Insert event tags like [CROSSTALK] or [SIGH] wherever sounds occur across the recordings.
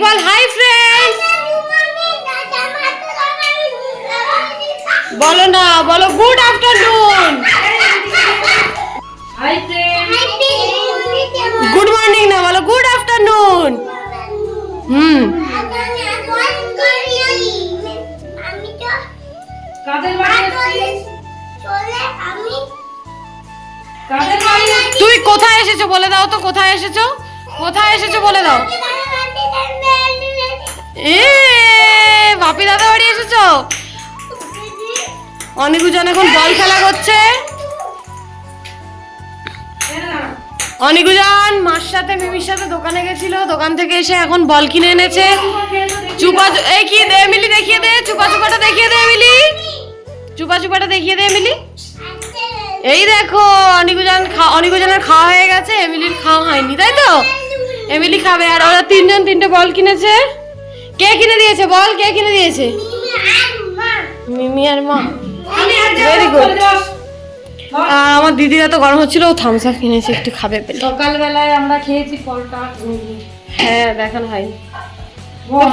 বল hi friends বলো না বলো গুড আফটারনুন গুড মর্নিং না বলো গুড আফটারনুন হুম? তুই কোথায় এসেছ বলে দাও তো কোথায় এসেছ? কোথায় এসেছ বলে দাও। এ, বাপি দাদা বাড়ি এসেছ? অনেকজন এখন বল খেলা করছে। অনেকজন মার সাথে, মিমির সাথে দোকানে গেছিল। দোকান থেকে এসে এখন বল কিনে এনেছে। চুপা এই কি, দে এমিলি দেখিয়ে দে, চুপা চুপাটা দেখিয়ে দে এমিলি চুপা চুপাটা দেখিয়ে দে এমিলি এই দেখো অনিকুজন অনিকুজনের খাওয়া হয়ে গেছে, এমিলির খাওয়া হয়নি, তাই তো? এমিলি খাবে, আর ওরা তিনজন তিনটে বল কিনেছে। কে কিনে দিয়েছে বল কে কিনে দিয়েছে? মিমি আর মা। ভেরি গুড আমার দিদিরা তো গরম হচ্ছিল ও থামস আপ কিনেছে একটু খাবে পেলে। সকালবেলায় আমরা খেয়েছি পরোটা হ্যাঁ দেখানো হয়নি।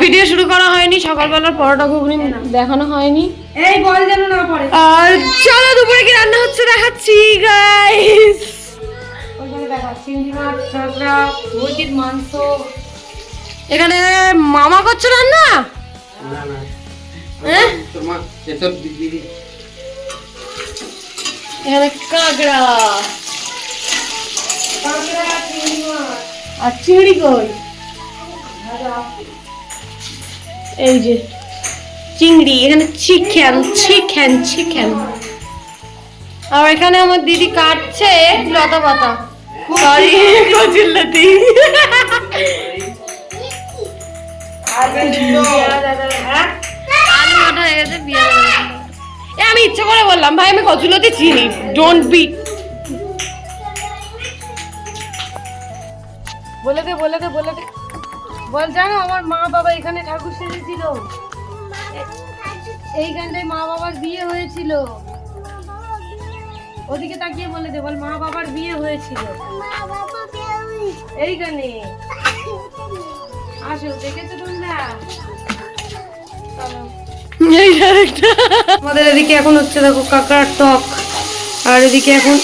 ভিডিও শুরু করা হয়নি সকালবেলার পরোটা ঘুগনি দেখানো হয়নি। এই বল যেন না পড়ে। আর চলো দুপুরে কি রান্না হচ্ছে দেখাচ্ছি গাইস ওইখানে দেখা চিংড়ি মাছ কাঁকড়া মুরগির মাংস। এখানে মামা করছ রান্না? না না। হ্যাঁ তোমার এসব দিদি এখানে কাঁকড়া। আর চিংড়ি কই? এই যে চিংড়ি এখানে চিকেন চিকেন চিকেন। আর এখানে আমার দিদি কাটছে লতা পাতা। সরি কচিল্লাতি [LAUGHS] আমি ইচ্ছে করে বললাম ভাই আমি কচুলতি চিনি ডোন্ট বি বলে দে বলে দে বলে দে বল জানো আমার মা বাবা এখানে ঠাকুর সেজেছিল এইখানটায় মা বাবার বিয়ে হয়েছিল ওদিকে তাকিয়ে বলে দে বল মা বাবার বিয়ে হয়েছিল এইখানে আসো, দেখেছ আমাদের এদিকে এখন হচ্ছে দেখো কাঁকড়ার টক, আর এদিকে এখন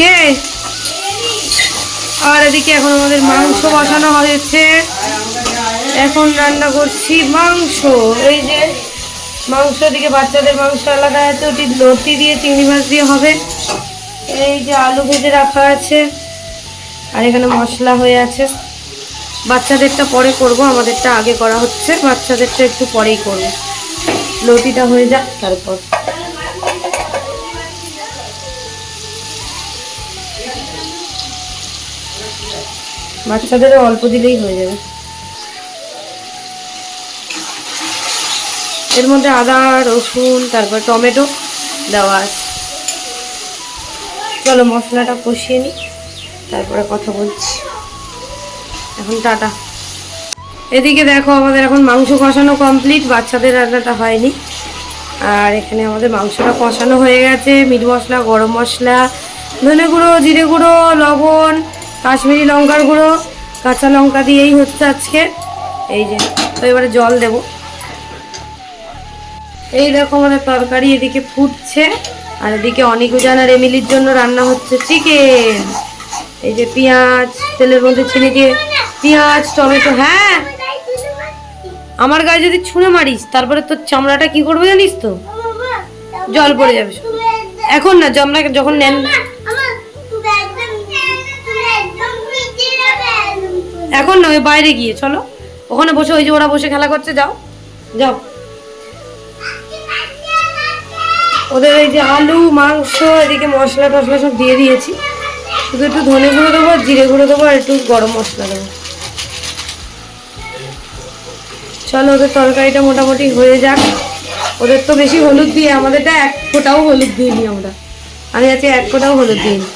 কে? আর এদিকে এখন আমাদের মাংস বসানো হয়েছে। এখন রান্না করছি মাংস। এই যে মাংস এদিকে বাচ্চাদের মাংস আলাদা আছে, ওটি লতি দিয়ে, চিংড়ি মাছ দিয়ে হবে। এই যে আলু ভেজে রাখা আছে। আর এখানে মশলা হয়ে আছে। বাচ্চাদেরটা পরে করব, আমাদেরটা আগে করা হচ্ছে, বাচ্চাদেরটা একটু পরেই করব। লতিটা হয়ে যাক, তারপর। বাচ্চাদেরও অল্প দিলেই হয়ে যাবে। এর মধ্যে আদা, রসুন, তারপর টমেটো দেওয়া আছে। চলো মশলাটা কষিয়ে নিই, তারপরে কথা বলছি। এখন টাটা। এদিকে দেখো আমাদের এখন মাংস কষানো কমপ্লিট বাচ্চাদের রান্নাটা হয়নি। আর এখানে আমাদের মাংসটা কষানো হয়ে গেছে, মিট মশলা, গরম মশলা, ধনে গুঁড়ো, জিরে গুঁড়ো, লবণ, কাশ্মীরি লঙ্কার গুঁড়ো, কাঁচা লঙ্কা দিয়েই হচ্ছে আজকে। এই যে, তো এবারে জল দেব। এই দেখো আমাদের তরকারি এদিকে ফুটছে, আর এদিকে অনেক উজান আর এমিলির জন্য রান্না হচ্ছে চিকেন এই যে পেঁয়াজ, তেলের মধ্যে ছেড়ে দিয়ে পেঁয়াজ, টমেটো হ্যাঁ। আমার গায়ে যদি ছুঁড়ে মারিস, তারপরে তোর চামড়াটা কি করবে জানিস তো? জল পড়ে যাবে। এখন না, চামড়া যখন নেন। এখন না, ওই বাইরে গিয়ে, চলো। ওখানে বসে, ওই যে ওরা বসে খেলা করছে, যাও। যাও। ওদের এই যে আলু, মাংস, এদিকে মশলা টশলা সব দিয়ে দিয়েছি। শুধু একটু ধনে গুঁড়ো দেবো জিরে গুঁড়ো দেবো, আর একটু গরম মশলা দেবো। চলো, ওদের তরকারিটা মোটামুটি হয়ে যাক। ওদের তো বেশি হলুদ দিয়ে, আমাদেরটা এক ফোঁটাও হলুদ দিইনি আমরা। আমি আজকে এক ফোটাও হলুদ দিইনি।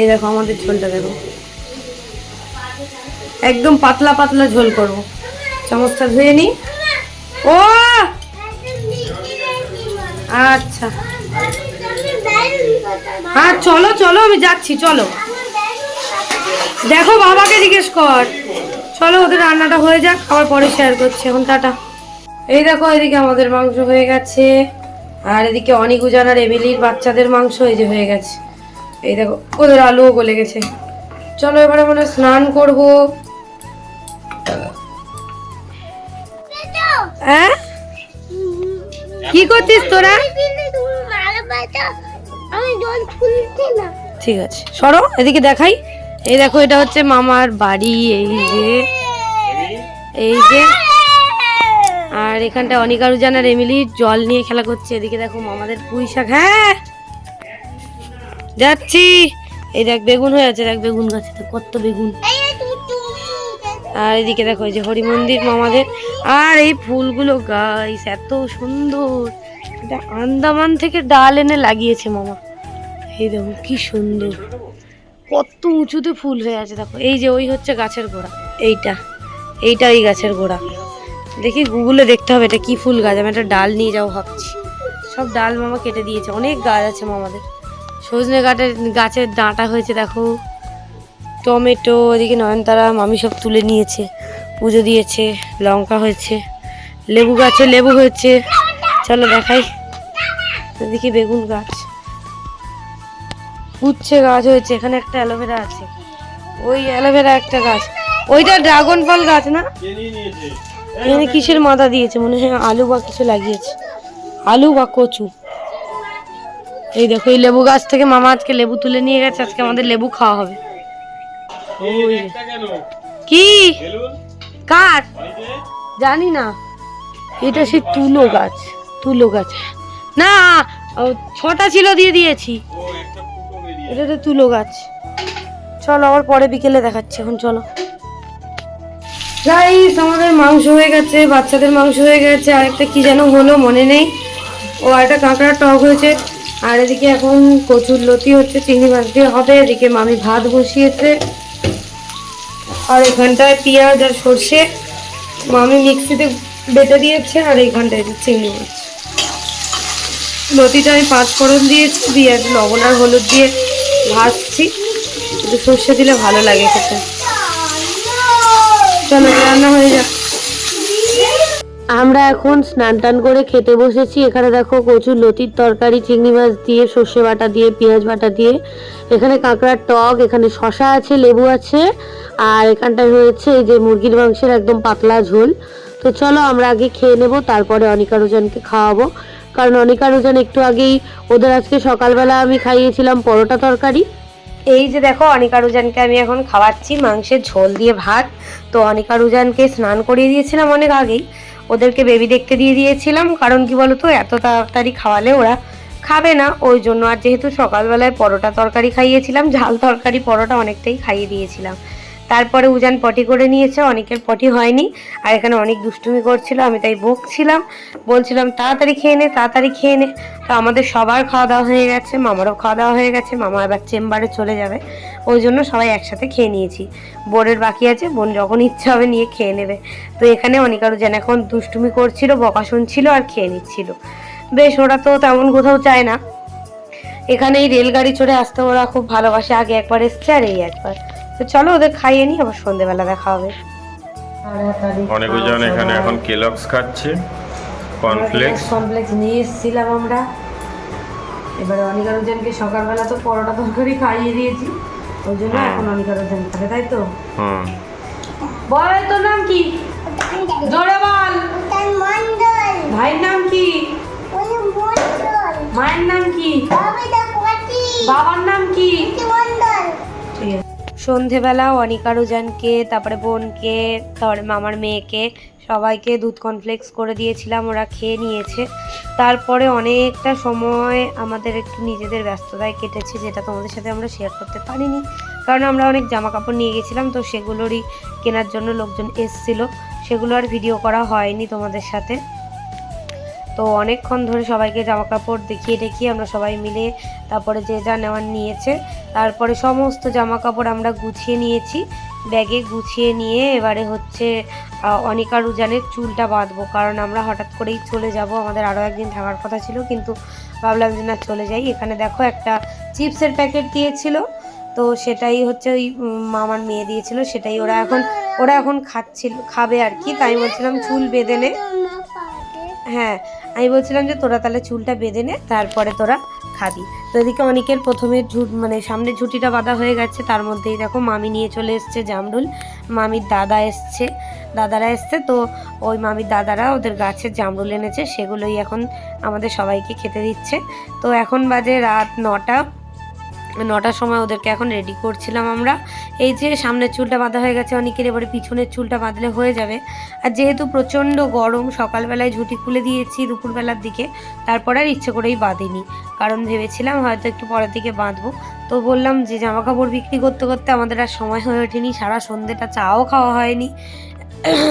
এই দেখো, আমাদের ঝোলটা দেখো। একদম পাতলা পাতলা ঝোল করব। চামচটা ধুয়ে নি ও! আচ্ছা। হ্যাঁ চলো চলো, আমি যাচ্ছি, চলো। দেখো, বাবাকে জিজ্ঞেস কর। চলো ওদের রান্নাটা হয়ে যাক আবার পরে শেয়ার করছি এখন টাটা। এই দেখো এদিকে আমাদের মাংস হয়ে গেছে আর এদিকে অনিক উজান আর এমিলির বাচ্চাদের মাংস এই যে হয়ে গেছে। এই দেখো ওদের আলুও গলে গেছে। চলো এবারে মানে স্নান করব। হ্যাঁ? কি করছিস তোরা? ঠিক আছে সরো এদিকে দেখাই। এই দেখো, এটা হচ্ছে মামার বাড়ি, এই যে এই যে। আর এখানটা অনিকারুজান আর এমিলি জল নিয়ে খেলা করছে, এদিকে দেখো মামাদের পুঁই শাক হ্যাঁ। যাচ্ছি। এই দেখ, বেগুন হয়ে আছে, দেখ বেগুন গাছে কত বেগুন। আর এদিকে দেখো, এই যে হরি মন্দির মামাদের। আর এই ফুলগুলো গাইস এত সুন্দর। এটা আন্দামান থেকে ডাল এনে লাগিয়েছে মামা। এই দেখো, কি সুন্দর। কত উঁচুতে ফুল হয়ে আছে, দেখো। এই যে ওই হচ্ছে গাছের গোড়া। এইটা। এইটা এই গাছের গোড়া। দেখি গুগলে দেখতে হবে এটা কি ফুল গাছ। আমি একটা ডাল নিয়ে যাব ভাবছি। সব ডাল মামা কেটে দিয়েছে। অনেক গাছ আছে মামাদের। সজনে গাছের গাছের ডাঁটা হয়েছে, দেখো। টমেটো ওদিকে নয়নতারা, মামি সব তুলে নিয়েছে। পুজো দিয়েছে, লঙ্কা হয়েছে, লেবু গাছে লেবু হয়েছে। চলো দেখাই। দেখি বেগুন গাছ। উচ্ছে গাছ হয়েছে, এখানে একটা অ্যালোভেরা আছে। ওই অ্যালোভেরা একটা গাছ। ওইটা ড্রাগন ফল গাছ না? এখানে কিসের মাথা দিয়েছে? মনে হয় আলু বা কিছু লাগিয়েছে। আলু বা কচু। এই দেখো, এই লেবু গাছ থেকে মামা আজকে লেবু তুলে নিয়ে গেছে, আজকে আমাদের লেবু খাওয়া হবে। কি? কার? জানি না। এটা সেই তুলো গাছ তুলো গাছ। না ছটা ছিল দিয়ে দিয়েছি। এটা তো তুলো গাছ। চলো, আবার পরে বিকেলে দেখাচ্ছি, এখন চলো। গাইস আমাদের মাংস হয়ে গেছে, বাচ্চাদের মাংস হয়ে গেছে। আর একটা কি যেন হলো, মনে নেই। ও একটা কাঁকড়ার টক হয়েছে। আর এদিকে এখন কচুর লতি হচ্ছে, চিংড়ি মাছ দিয়ে হবে। এদিকে মামি ভাত বসিয়েছে। আর এখানটায় পেঁয়াজ আর সর্ষে। মামি মিক্সিতে বেটে দিয়েছে, আর এইখানটায় চিংড়ি মাছ। লতিটা আমি পাঁচ ফোড়ন দিয়েছি, দিয়ে লবণ আর হলুদ দিয়ে ভাজছি। একটু সর্ষে দিলে ভালো লাগে খেতে। চলো, রান্না হয়ে যাক। আমরা এখন স্নান টান করে খেতে বসেছি। এখানে দেখো কচুর লতির তরকারি, চিংড়ি মাছ দিয়ে, সর্ষে বাটা দিয়ে, পেঁয়াজ বাটা দিয়ে। এখানে কাঁকড়ার টক, এখানে শশা আছে, লেবু আছে। আর এখানটায় রয়েছে এই যে মুরগির মাংসের একদম পাতলা ঝোল। তো চলো আমরা আগে খেয়ে নেব, তারপরে অনিকা রোজনকে খাওয়াবো। কারণ অনিকা রোজন একটু আগেই ওদের আজকে সকালবেলা আমি খাইয়েছিলাম পরোটা তরকারি। এই যে দেখো অনিকা রুজানকে আমি এখন খাওয়াচ্ছি মাংসের ঝোল দিয়ে ভাত। তো অনিকা রুজানকে স্নান করিয়ে দিয়েছিলাম অনেক আগেই। ওদেরকে বেবি দেখতে দিয়ে দিয়েছিলাম। কারণ কি বলতো, এত তাড়াতাড়ি খাওয়ালে ওরা খাবে না। ওই জন্য আর যেহেতু সকালবেলায় পরোটা তরকারি খাইয়েছিলাম, ঝাল তরকারি, পরোটা অনেকটাই খাইয়ে দিয়েছিলাম। তারপরে উজান পটি করে নিয়েছে, অনেকের পটি হয়নি, আর এখানে অনেক দুষ্টুমি করছিল, আমি তাই বকছিলাম। বলছিলাম, তাড়াতাড়ি খেয়ে নে, তাড়াতাড়ি খেয়ে নে। তো আমাদের সবার খাওয়া দাওয়া হয়ে গেছে, মামারও খাওয়া দাওয়া হয়ে গেছে, মামা এবার চেম্বারে চলে যাবে। ওই জন্য সবাই একসাথে খেয়ে নিয়েছি। বোনের বাকি আছে, বোন যখন ইচ্ছা হবে নিয়ে খেয়ে নেবে। তো এখানে অনেকারও যেন এখন দুষ্টুমি করছিল, বকা শুনছিল আর খেয়ে নিচ্ছিল। বেশ, ওরা তো তেমন কোথাও চায় না। এখানে এই রেলগাড়ি চড়ে আসতে ওরা খুব ভালোবাসে, আগে একবার এসছে আর এই একবার। তো চলো ওদের খাইয়ে নিই আবার সন্ধেবেলা দেখা হবে। অনেকজন এখানে এখন কেলক্স খাচ্ছে কর্নফ্লেক্স কমপ্লেক্স নিয়ে এসেছিলাম আমরা। এবারে অনিকারুজনকে সকালবেলা তো পরোটা তরকারি খাইয়ে দিয়েছি ওই জন্য এখন অনিকারুজন খাবে তাই তো? হুম। বল তোর নাম কি? জোরে বল। তার মন্ডল ভাইয়ের নাম কি? ওই মন্ডল মায়ের নাম কি? বাবার নাম কি? সন্ধেবেলা অনিকারুজানকে, তারপরে বোনকে, তারপরে মামার মেয়েকে সবাইকে দুধ কনফ্লেক্স করে দিয়েছিলাম, ওরা খেয়ে নিয়েছে। তারপরে অনেকটা সময় আমাদের একটু নিজেদের ব্যস্ততায় কেটেছে, যেটা তোমাদের সাথে আমরা শেয়ার করতে পারিনি। কারণ আমরা অনেক জামা কাপড় নিয়ে গেছিলাম, তো সেগুলোরই কেনার জন্য লোকজন এসছিল। সেগুলো আর ভিডিও করা হয়নি তোমাদের সাথে। তো অনেকক্ষণ ধরে সবাইকে জামা কাপড় দেখিয়ে দেখিয়ে আমরা সবাই মিলে তারপরে যে যা নেওয়ার নিয়েছে, তারপরে সমস্ত জামা কাপড় আমরা গুছিয়ে নিয়েছি। ব্যাগে গুছিয়ে নিয়ে এবারে হচ্ছে অনিকা রুজানের চুলটা বাঁধবো, কারণ আমরা হঠাৎ করেই চলে যাব। আমাদের আরও একদিন থাকার কথা ছিল, কিন্তু ভাবলাম যে না, চলে যাই। এখানে দেখো একটা চিপসের প্যাকেট দিয়েছিল, তো সেটাই হচ্ছে ওই মামার মেয়ে দিয়েছিল, সেটাই ওরা এখন ওরা এখন খাচ্ছিল, খাবে আর কি। তাই বলছিলাম চুল বেঁধে নে। হ্যাঁ আমি বলছিলাম যে তোরা তাহলে চুলটা বেঁধে নে, তারপরে তোরা খাবি। তো এদিকে অনেকের প্রথমে ঝুট মানে সামনে ঝুটিটা বাঁধা হয়ে গেছে, তার মধ্যেই দেখো মামি নিয়ে চলে এসছে জামরুল। মামির দাদা এসছে, দাদারা এসছে, তো ওই মামির দাদারা ওদের গাছের জামরুল এনেছে, সেগুলোই এখন আমাদের সবাইকে খেতে দিচ্ছে। তো এখন বাজে রাত নটা। নটার সময় ওদেরকে এখন রেডি করছিলাম আমরা। এই যে সামনের চুলটা বাঁধা হয়ে গেছে, অনেকের এবারে পিছনের চুলটা বাঁধলে হয়ে যাবে। আর যেহেতু প্রচণ্ড গরম, সকালবেলায় ঝুঁটি খুলে দিয়েছি দুপুরবেলার দিকে, তারপর আর ইচ্ছে করেই বাঁধিনি। কারণ ভেবেছিলাম হয়তো একটু পরের দিকে বাঁধবো। তো বললাম যে জামা কাপড় বিক্রি করতে করতে আমাদের আর সময় হয়ে ওঠেনি, সারা সন্ধ্যেটা চাও খাওয়া হয়নি।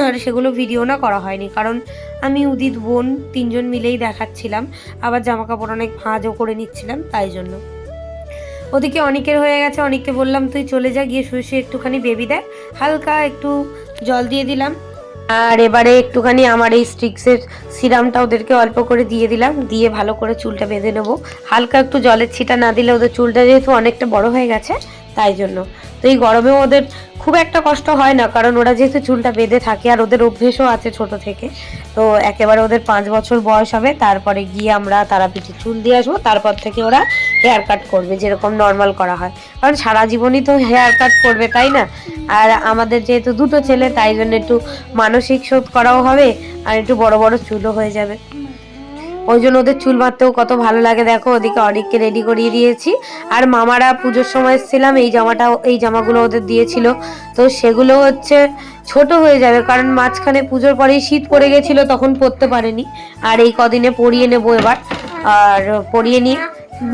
আর সেগুলো ভিডিও না করা হয়নি। কারণ আমি, উদিত, বোন তিনজন মিলেই দেখাচ্ছিলাম। আবার জামা কাপড় অনেক ভাঁজও করে নিচ্ছিলাম, তাই জন্য। ওদিকে অনেকের হয়ে গেছে, অনেককে বললাম, তুই চলে যা, গিয়ে শুয়ে শুয়ে একটুখানি বেবি দেয় হালকা একটু জল দিয়ে দিলাম। আর এবারে একটুখানি আমার এই স্টিক্সের সিরামটা ওদেরকে অল্প করে দিয়ে দিলাম, দিয়ে ভালো করে চুলটা বেঁধে নেব। হালকা একটু জলের ছিটা না দিলে ওদের চুলটা যেহেতু অনেকটা বড় হয়ে গেছে তাই জন্য। তো এই গরমেও ওদের খুব একটা কষ্ট হয় না, কারণ ওরা যেহেতু চুলটা বেঁধে থাকে আর ওদের অভ্যেসও আছে ছোট থেকে। তো একেবারে ওদের পাঁচ বছর বয়স হবে, তারপরে গিয়ে আমরা তারাপীঠে চুল দিয়ে আসব, তারপর থেকে ওরা হেয়ার কাট করবে, যেরকম নর্মাল করা হয়। কারণ সারা জীবনই তো হেয়ার কাট করবে, তাই না? আর আমাদের যেহেতু দুটো ছেলে, তাই জন্য একটু মানসিক শোধ করাও হবে, আর একটু বড় বড় চুলও হয়ে যাবে। ওই জন্য ওদের চুল বাঁধতেও কত ভালো লাগে। দেখো, ওদিকে অনেককে রেডি করিয়ে দিয়েছি। আর মামারা পুজোর সময় এসেছিলাম, এই জামাটা এই জামাগুলো ওদের দিয়েছিল। তো সেগুলো হচ্ছে ছোট হয়ে যাবে, কারণ মাঝখানে পুজোর পরেই শীত পড়ে গেছিল, তখন পরতে পারেনি। আর এই কদিনে পরিয়ে নেব এবার। আর পরিয়ে নিয়ে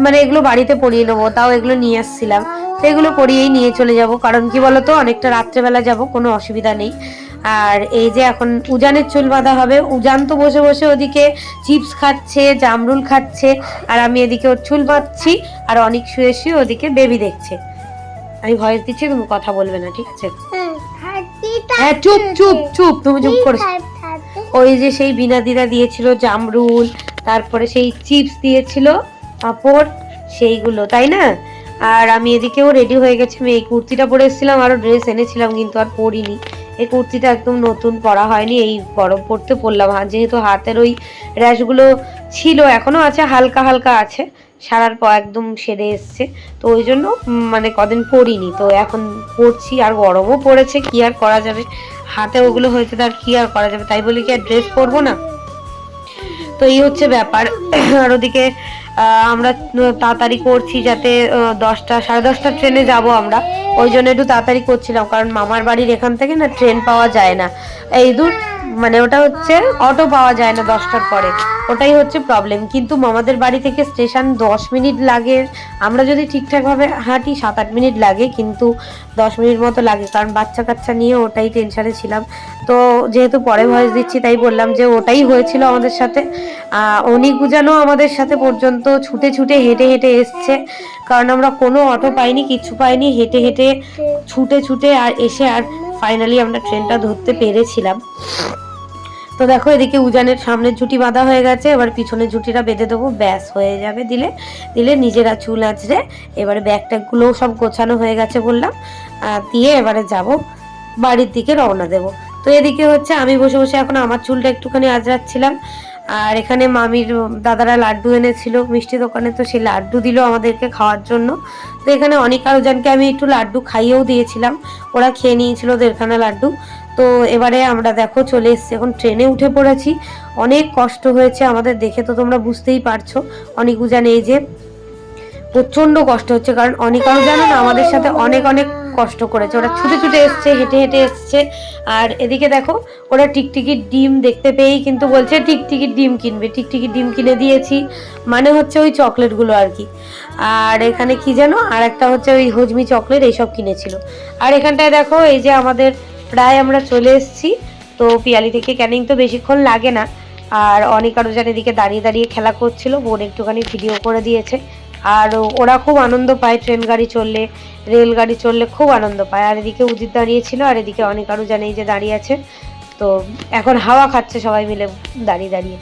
মানে এগুলো বাড়িতে পরিয়ে নেব, তাও এগুলো নিয়ে আসছিলাম। তো এগুলো পরিয়েই নিয়ে চলে যাব, কারণ কি বলতো, অনেকটা রাত্রেবেলা যাব, কোনো অসুবিধা নেই। আর এই যে এখন উজানের চুল বাঁধা হবে, উজান তো বসে বসে ওদিকে চিপস খাচ্ছে, জামরুল খাচ্ছে, আর আমি এদিকে ওর চুল বাঁধছি, আর অনেক শুয়ে শুয়ে ওদিকে বেবি দেখছে। আমি ভয়েস দিচ্ছি, তুমি কথা বলবে না, ঠিক আছে? হ্যাঁ চুপ চুপ চুপ, তুমি চুপ করে। ওই যে সেই বিনা দিদা দিয়েছিল জামরুল, তারপরে সেই চিপস দিয়েছিল পাঁপড়, সেইগুলো, তাই না? আর আমি এদিকেও রেডি হয়ে গেছি, আমি এই কুর্তিটা পরে এসেছিলাম আরও ড্রেস এনেছিলাম, কিন্তু আর পরিনি। এই কুর্তিটা একদম নতুন পরা হয়নি, এই গরম পড়তে পরলাম আর যেহেতু হাতের ওই র্যাশগুলো ছিল এখনও আছে, হালকা হালকা আছে, সারার পর একদম সেরে এসছে। তো ওই জন্য মানে কদিন পরিনি, তো এখন পরছি, আর গরমও পড়েছে, কি আর করা যাবে? হাতে ওগুলো হয়েছে তার কি আর করা যাবে? তাই বলে কি আর ড্রেস পরবো না? তো এই হচ্ছে ব্যাপার। আর ওদিকে আমরা তাড়াতাড়ি করছি যাতে দশটা, সাড়ে দশটার ট্রেনে যাব আমরা। ওই জন্য একটু তাড়াতাড়ি করছিলাম, কারণ মামার বাড়ির এখান থেকে না, ট্রেন পাওয়া যায় না। এই দূর মানে ওটা হচ্ছে অটো পাওয়া যায় না দশটার পরে। ওটাই হচ্ছে প্রবলেম কিন্তু মামাদের বাড়ি থেকে স্টেশন দশ মিনিট লাগে। আমরা যদি ঠিকঠাকভাবে হাঁটি সাত আট মিনিট লাগে, কিন্তু দশ মিনিট মতো লাগে। কারণ বাচ্চা কাচ্চা নিয়ে ওটাই টেনশনে ছিলাম। তো যেহেতু পরে ভয়েস দিচ্ছি, তাই বললাম যে ওটাই হয়েছিল আমাদের সাথে। অনেক গুজানো আমাদের সাথে পর্যন্ত ছুটে ছুটে হেঁটে হেঁটে এসছে। কারণ আমরা কোনো অটো পাইনি, কিছু পাইনি। হেঁটে হেঁটে ছুটে ছুটে আর এসে আর ফাইনালি আমরা ট্রেনটা ধরতে পেরেছিলাম। তো দেখো এদিকে উজানের সামনের ঝুটি বাঁধা হয়ে গেছে, এবার পিছনের ঝুটিটা বেঁধে দেবো, ব্যাস হয়ে যাবে দিলে। দিলে নিজেরা চুল আঁচড়ে, এবারে ব্যাগ ট্যাগগুলোও সব গোছানো হয়ে গেছে বললাম দিয়ে এবারে যাব, বাড়ির দিকে রওনা দেব। তো এদিকে হচ্ছে আমি বসে বসে এখন আমার চুলটা একটুখানি আজরাচ্ছিলাম আর এখানে মামির দাদারা লাড্ডু এনেছিল, মিষ্টি দোকানে তো সেই লাড্ডু দিল আমাদেরকে খাওয়ার জন্য। তো এখানে অনেক আরোজনকে আমি একটু লাড্ডু খাইয়েও দিয়েছিলাম। ওরা খেয়ে নিয়েছিল দেড়খানা লাড্ডু। তো এবারে আমরা দেখো চলে এসেছি, এখন ট্রেনে উঠে পড়েছি। অনেক কষ্ট হয়েছে আমাদের দেখে তো তোমরা বুঝতেই পারছ। অনেক উজান এই যে প্রচণ্ড কষ্ট হচ্ছে, কারণ অনেক আরও জানো না আমাদের সাথে অনেক অনেক কষ্ট করেছে। ওরা ছুটে ছুটে এসছে, হেঁটে হেঁটে এসছে। আর এদিকে দেখো, ওরা টিকটিকির ডিম দেখতে পেয়েই কিন্তু বলছে, টিকটিকির ডিম কিনবে, টিকটিকির ডিম কিনে দিয়েছি। মানে হচ্ছে ওই চকলেটগুলো আর কি। আর এখানে কি যেন, আর একটা হচ্ছে ওই হজমি চকলেট, এইসব কিনেছিল। আর এখানটায় দেখো, এই যে আমাদের প্রায় আমরা চলে এসেছি। তো পিয়ালি থেকে ক্যানিং তো বেশিক্ষণ লাগে না। আর অনেক আরও যেন এদিকে দাঁড়িয়ে দাঁড়িয়ে খেলা করছিল, বোন একটুখানি ভিডিও করে দিয়েছে। আর ওরা খুব আনন্দ পায়, ট্রেন গাড়ি চললে রেলগাড়ি চললে খুব আনন্দ পায়। আর এদিকে উদিত দাঁড়িয়েছিল, আর এদিকে অনেক আরও জানে এই যে দাঁড়িয়ে আছে তো এখন হাওয়া খাচ্ছে সবাই মিলে দাঁড়িয়ে দাঁড়িয়ে।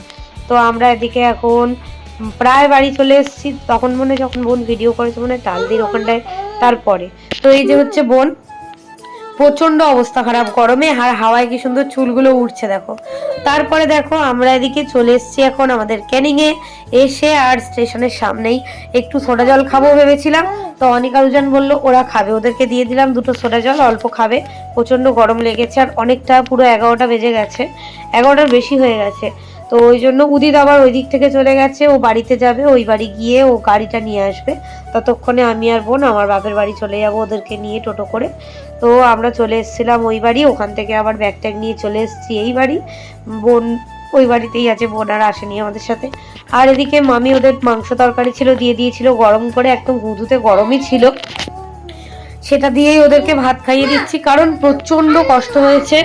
তো আমরা এদিকে এখন প্রায় বাড়ি চলে এসেছি। তখন মনে যখন বোন ভিডিও করেছে, মনে হয় তালদির ওখানটায়, তারপরে। তো এই যে হচ্ছে বোন প্রচণ্ড অবস্থা খারাপ গরমে, আর হাওয়ায় কি সুন্দর চুলগুলো উঠছে দেখো। তারপরে দেখো, আমরা এদিকে চলে এসেছি এখন আমাদের ক্যানিং এ এসে আর স্টেশনের সামনেই একটু সোডা জল খাব ভেবেছিলাম। তো অনিকা দুজন বলল, ওরা খাবে, ওদেরকে দিয়ে দিলাম দুটো সোডা জল, অল্প খাবে। প্রচণ্ড গরম লেগেছে, আর অনেকটা পুরো এগারোটা বেজে গেছে। এগারোটার বেশি হয়ে গেছে। তো ওই জন্য উদিত আবার ওই দিক থেকে চলে গেছে, ও বাড়িতে যাবে, ওই বাড়ি গিয়ে ও গাড়িটা নিয়ে আসবে। ততক্ষণে আমি আর বোন, আমার বাপের বাড়ি চলে যাব ওদেরকে নিয়ে টোটো করে। তো আমরা চলে এসেছিলাম ওই বাড়ি, ওখান থেকে আবার ব্যাগ ট্যাগ নিয়ে চলে এসেছি এই বাড়ি। বোন, ওই বাড়িতেই আছে, বোন আর আসেনি আমাদের সাথে। আর এদিকে মামি ওদের মাংস তরকারি ছিল, দিয়ে দিয়েছিল গরম করে, একদম হুদুতে গরমই ছিল। সেটা দিয়েই ওদেরকে ভাত খাইয়ে দিচ্ছি, কারণ প্রচণ্ড কষ্ট হয়েছে।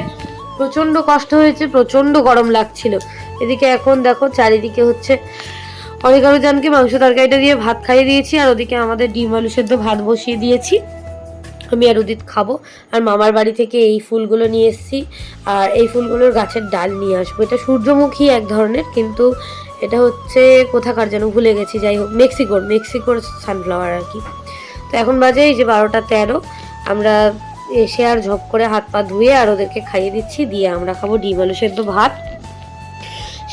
প্রচণ্ড কষ্ট হয়েছে প্রচণ্ড গরম লাগছিল। এদিকে এখন দেখো চারিদিকে হচ্ছে অনেক জানকে মাংস তরকারিটা দিয়ে ভাত খাইয়ে দিয়েছি, আর ওদিকে আমাদের ডিম আলু সেদ্ধ ভাত বসিয়ে দিয়েছি। আমি আর উদিত খাব, আর মামার বাড়ি থেকে এই ফুলগুলো নিয়ে এসেছি, আর এই ফুলগুলোর গাছের ডাল নিয়ে আসব। এটা সূর্যমুখী এক ধরনের, কিন্তু এটা হচ্ছে কোথাকার যেন ভুলে গেছি, যাই হোক, মেক্সিকোর মেক্সিকোর সানফ্লাওয়ার আর কি। তো এখন বাজে এই যে বারোটা তেরো, আমরা এসে আর ঝপ করে হাত পা ধুয়ে আর ওদেরকে খাইয়ে দিচ্ছি, দিয়ে আমরা খাব ডিম আলু সেদ্ধ ভাত।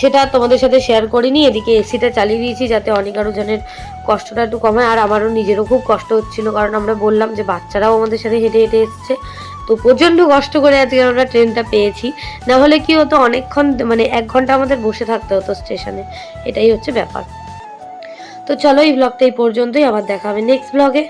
সেটা তোমাদের সাথে শেয়ার করিনি, এদিকে এসিটা চালিয়ে দিয়েছি যাতে অনেক আরও জনের কষ্টটা একটু কমে আর আমারও নিজেরও খুব কষ্ট হচ্ছিল, কারণ আমরা বললাম যে বাচ্চারাও আমাদের সাথে হেঁটে হেঁটে এসছে। তো প্রচণ্ড কষ্ট করে আজকে আমরা ট্রেনটা পেয়েছি। না হলে কি হতো, অনেকক্ষণ মানে এক ঘণ্টা আমাদের বসে থাকতে হতো স্টেশনে। এটাই হচ্ছে ব্যাপার। তো চলো এই ব্লগটা এই পর্যন্তই, আবার দেখা হবে নেক্সট ব্লগে